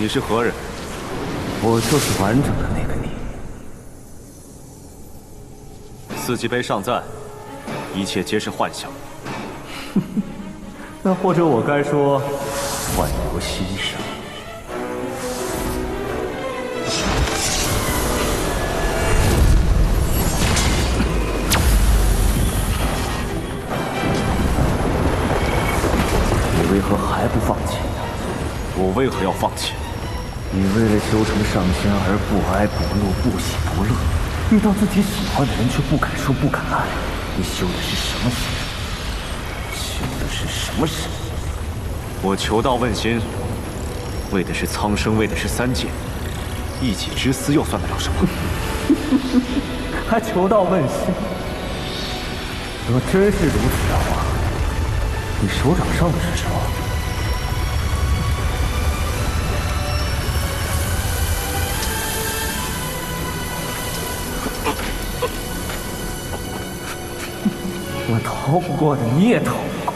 你是何人？我就是完整的那个你。四季杯尚在，一切皆是幻想。那或者我该说，幻由心生。你为何还不放弃？我为何要放弃？你为了修成上仙而不哀不怒、不喜不乐，遇到自己喜欢的人却不敢说、不敢爱，你修的是什么心？修的是什么神？我求道问心，为的是苍生，为的是三界，一己之私又算得了什么？还求道问心？若真是如此的话，你手掌上的是什么？我逃不过的你也逃不过，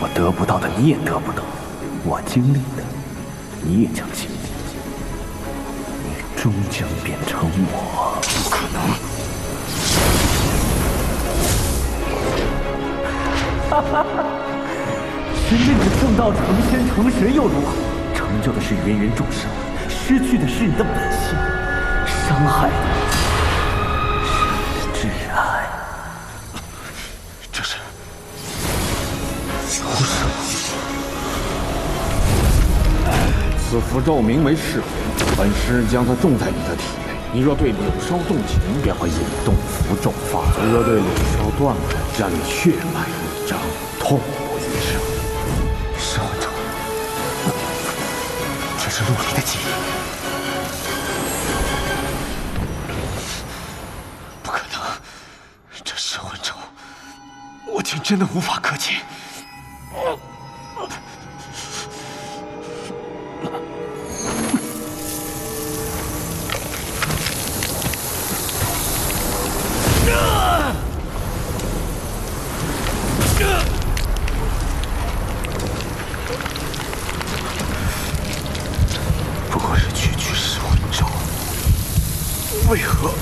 我得不到的你也得不到，我经历的你也将经历，你终将变成我。不可能！哈哈哈！真正的正道成仙成神又如何？成就的是芸芸众生，失去的是你的本性，伤害的此符咒名为噬魂，本师将它种在你的体内。你若对柳梢动情，便会引动符咒发作；若对柳梢断了，让你血脉一张，痛不欲生。噬魂咒，这是陆离的记忆。不可能，这噬魂咒，我竟真的无法克解。不过是区区噬魂咒，为何？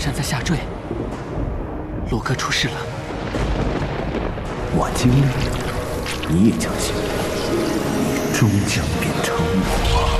山在下坠，洛哥出事了。我经历，你也将经历，终将变成我。